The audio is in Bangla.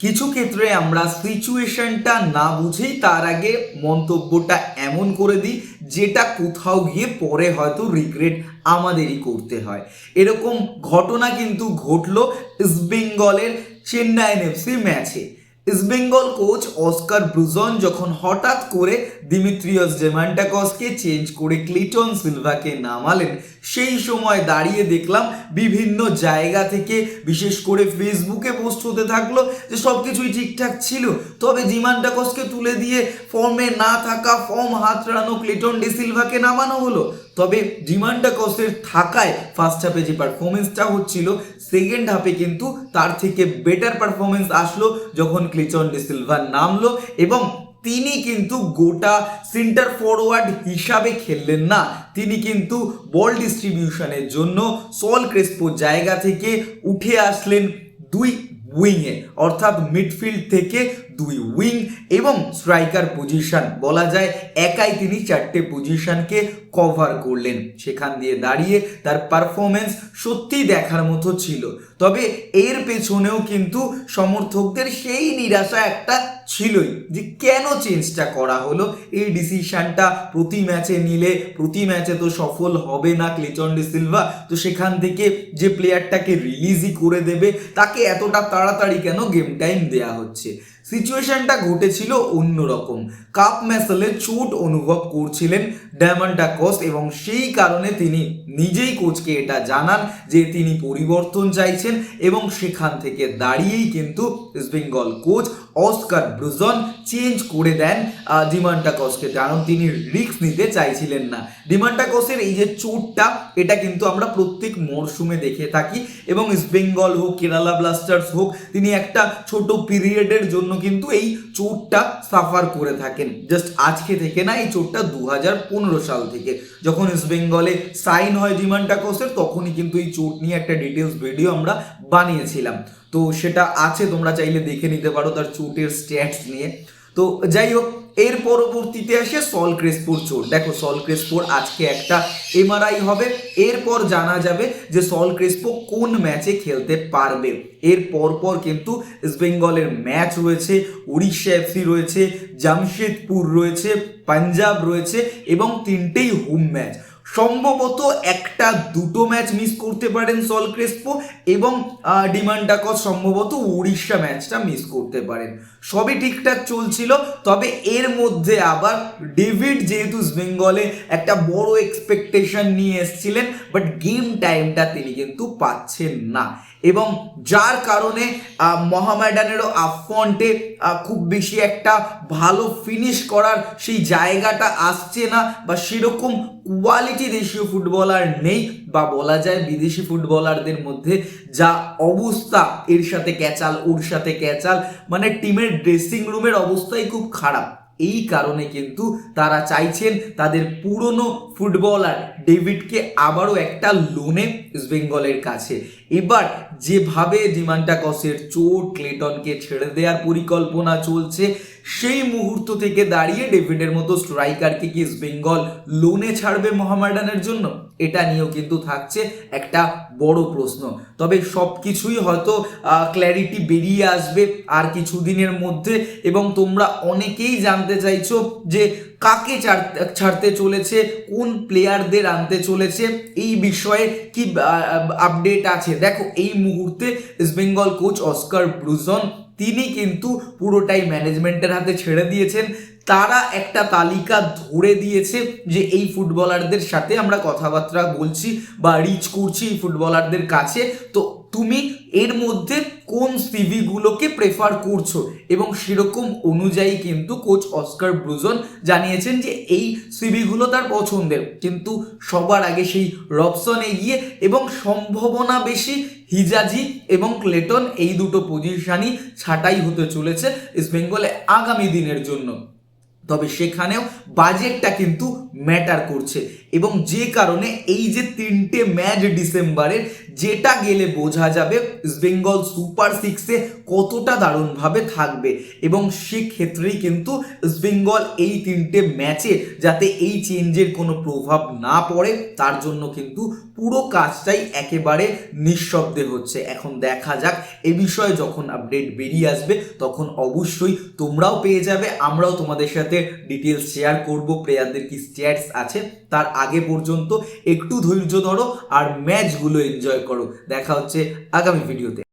কিছু ক্ষেত্রে আমরা সিচুয়েশনটা না বুঝেই তার আগে মন্তব্যটা এমন করে দিই, যেটা কোথাও গিয়ে পরে হয়তো রিগ্রেট আমাদেরই করতে হয়। এরকম ঘটনা কিন্তু ঘটলো ইস্টবেঙ্গলের চেন্নাই এফসি ম্যাচে ইস্টবেঙ্গল কোচ অস্কার ব্রুজন যখন হঠাৎ করে দিমিত্রিয়স জেমান্টাকসকে চেঞ্জ করে ক্লিটন সিলভাকে নামালেন, সেই সময় দাঁড়িয়ে দেখলাম বিভিন্ন জায়গা থেকে, বিশেষ করে ফেসবুকে পোস্ট হতে থাকল যে সব কিছুই ঠিকঠাক ছিল। তবে জিমান্টাকসকে তুলে দিয়ে ফর্মে না থাকা ফর্ম হাতড়ানো ক্লিটন ডি সিলভাকে নামানো হলো। তবে ডিমান্ডাকসের থাকায় ফার্স্ট হাফে যে পারফরমেন্সটা হচ্ছিল সেকেন্ড হাফে কিন্তু তার থেকে বেটার পারফরমেন্স আসলো যখন ক্লিচন ডি সিলভা নামলো এবং তিনি কিন্তু গোটা সেন্টার ফরওয়ার্ড হিসাবে খেললেন না। তিনি কিন্তু বল ডিস্ট্রিবিউশনের জন্য সল ক্রেসপো জায়গা থেকে উঠে আসলেন দুই উইংয়ে অর্থাৎ মিডফিল্ড থেকে দুই উইং এবং স্ট্রাইকার পজিশন বলা যায়। একাই তিনি চারটে পজিশনকে কভার করলেন। সেখান দিয়ে দাঁড়িয়ে তার পারফরমেন্স সত্যিই দেখার মতো ছিল। তবে এর পেছনেও কিন্তু সমর্থকদের সেই নিরাশা একটা ছিলই যে কেন চেঞ্জটা করা হলো? এই ডিসিশনটা প্রতি ম্যাচে নিলে, প্রতি ম্যাচে তো সফল হবে না ক্লিচন ডি সিলভা। তো সেখান থেকে যে প্লেয়ারটাকে রিলিজই করে দেবে, তাকে এতটা তাড়াতাড়ি কেন গেম টাইম দেয়া হচ্ছে? সিচুয়েশনটা ঘটেছিল অন্যরকম কাপ ম্যাসেলে চোট অনুভব করছিলেন ডায়মন্ডাকস এবং সেই কারণে তিনি নিজেই কোচকে এটা জানান যে তিনি পরিবর্তন চাইছেন এবং সেখান থেকে দাঁড়িয়েই কিন্তু East Bengal coach Oscar Bruzon change করে দেন ডিমান্টাকসকে। কারণ তিনি রিস্ক নিতে চাইছিলেন না। ডিমান্টাকসের এই যে চোটটা, এটা কিন্তু আমরা প্রত্যেক মরশুমে দেখে থাকি। এবং ইস্টবেঙ্গল হোক, কেরালা ব্লাস্টার্স হোক, তিনি একটা ছোট পিরিয়ডের জন্য কিন্তু এই চোটটা সাফার করে থাকেন। জাস্ট আজকে থেকে না, এই চোটটা দু হাজার পনেরো সাল থেকে। যখন ইস্টবেঙ্গলে সাইন হয় ডিমান্টাকসের, তখনই কিন্তু এই চোট নিয়ে একটা ডিটেলস ভিডিও আমরা বানিয়েছিলাম। তো সেটা আছে, তোমরা চাইলে দেখে নিতে পারো তার চোটের স্ট্যাটস নিয়ে। তো যাই হোক, এর পরবর্তীতে আসে সল ক্রেসপোর চোট। দেখো সল ক্রেসপোর আজকে একটা এমআরআই হবে। এরপর জানা যাবে যে সল ক্রেসপো কোন ম্যাচে খেলতে পারবে। এর পরপর কিন্তু ইস্টবেঙ্গলের ম্যাচ রয়েছে, উড়িষ্যা এফসি রয়েছে, জামশেদপুর রয়েছে, পাঞ্জাব রয়েছে এবং তিনটেই হোম ম্যাচ সম্ভবত একটা দুটো ম্যাচ মিস করতে পারেন সল ক্রেসপো এবং ডিমান্ডাকস সম্ভবত উড়িষ্যা ম্যাচটা মিস করতে পারেন। সবই ঠিকঠাক চলছিল, তবে এর মধ্যে আবার ডেভিড যেহেতু বেঙ্গলে একটা বড় এক্সপেকটেশন নিয়ে এসছিলেন বাট গেম টাইমটা তিনি কিন্তু পাচ্ছেন না। এবং যার কারণে মহামেডানেরও আফ্রন্টে খুব বেশি একটা ভালো ফিনিশ করার সেই জায়গাটা আসছে না বা সেরকম কোয়ালিটি দেশীয় ফুটবলার নেই বা বলা যায় বিদেশি ফুটবলারদের মধ্যে যা অবস্থা, এর সাথে ক্যাচাল, ওর সাথে ক্যাচাল মানে টিমের ড্রেসিং রুমের অবস্থাই খুব খারাপ। এই কারণে কিন্তু তারা চাইছেন তাদের পুরনো ফুটবলার ডেভিডকে আবারও একটা লোনে ইস্টবেঙ্গলের কাছে। এবার যেভাবে ডিমান্টাকসের চোট, ক্লেটনকে ছেড়ে দেওয়ার পরিকল্পনা চলছে, সেই মুহূর্ত থেকে দাঁড়িয়ে ডেভিডের মতো স্ট্রাইকারকে কি ইস্টবেঙ্গল লোনে ছাড়বে মোহামেডানের জন্য? এটা নিয়েও কিন্তু থাকছে একটা বড় প্রশ্ন। তবে সব কিছুই হয়তো ক্ল্যারিটি বেরিয়ে আসবে আর কিছুদিনের মধ্যে এবং তোমরা অনেকেই জানতে চাইছো যে কাকে ছাড়- ছাড়তে চলেছে, কোন প্লেয়ারদের আনতে চলেছে, এই বিষয়ে কি আপডেট আছে? দেখো, এই মুহূর্তে ইস্টবেঙ্গল কোচ অস্কার ব্রুজন তিনি কিন্তু পুরোটাই ম্যানেজমেন্টের হাতে ছেড়ে দিয়েছেন। তারা একটা তালিকা ধরে দিয়েছে যে এই ফুটবলারদের সাথে আমরা কথাবার্তা বলছি বা রিচ করছি এই ফুটবলারদের কাছে। তো তুমি এর মধ্যে কোন সিভিগুলোকে প্রেফার করছ? এবং সেরকম অনুযায়ী কিন্তু কোচ অস্কার ব্রুজন জানিয়েছেন যে এই সিভিগুলো তার পছন্দের। কিন্তু সবার আগে সেই রবসন এগিয়ে এবং সম্ভাবনা বেশি হিজাজি এবং ক্লেটন এই দুটো পজিশনই ছাঁটাই হতে চলেছে ইস্টবেঙ্গলে আগামী দিনের জন্য। তবে সেখানেও বাজেটটা কিন্তু ম্যাটার করছে। এবং যে কারণে এই যে তিনটে ম্যাচ ডিসেম্বরের, যেটা গেলে বোঝা যাবে ইস্ট বেঙ্গল সুপার সিক্সে কতটা দারুণভাবে থাকবে। এবং সেক্ষেত্রেই কিন্তু ইস্ট বেঙ্গল এই তিনটে ম্যাচে যাতে এই চেঞ্জের কোনো প্রভাব না পড়ে, তার জন্য কিন্তু পুরো কাজটাই একেবারে নিঃশব্দে হচ্ছে। এখন দেখা যাক, এ বিষয়ে যখন আপডেট বেরিয়ে আসবে, তখন অবশ্যই তোমরাও পেয়ে যাবে। আমরাও তোমাদের সাথে ডিটেলস শেয়ার করব। প্লেয়ারদের কি স্ট্যাটস আছে, তার আগে পর্যন্ত একটু ধৈর্য ধরো আর ম্যাচগুলো এনজয় করো। দেখা হচ্ছে আগামী ভিডিওতে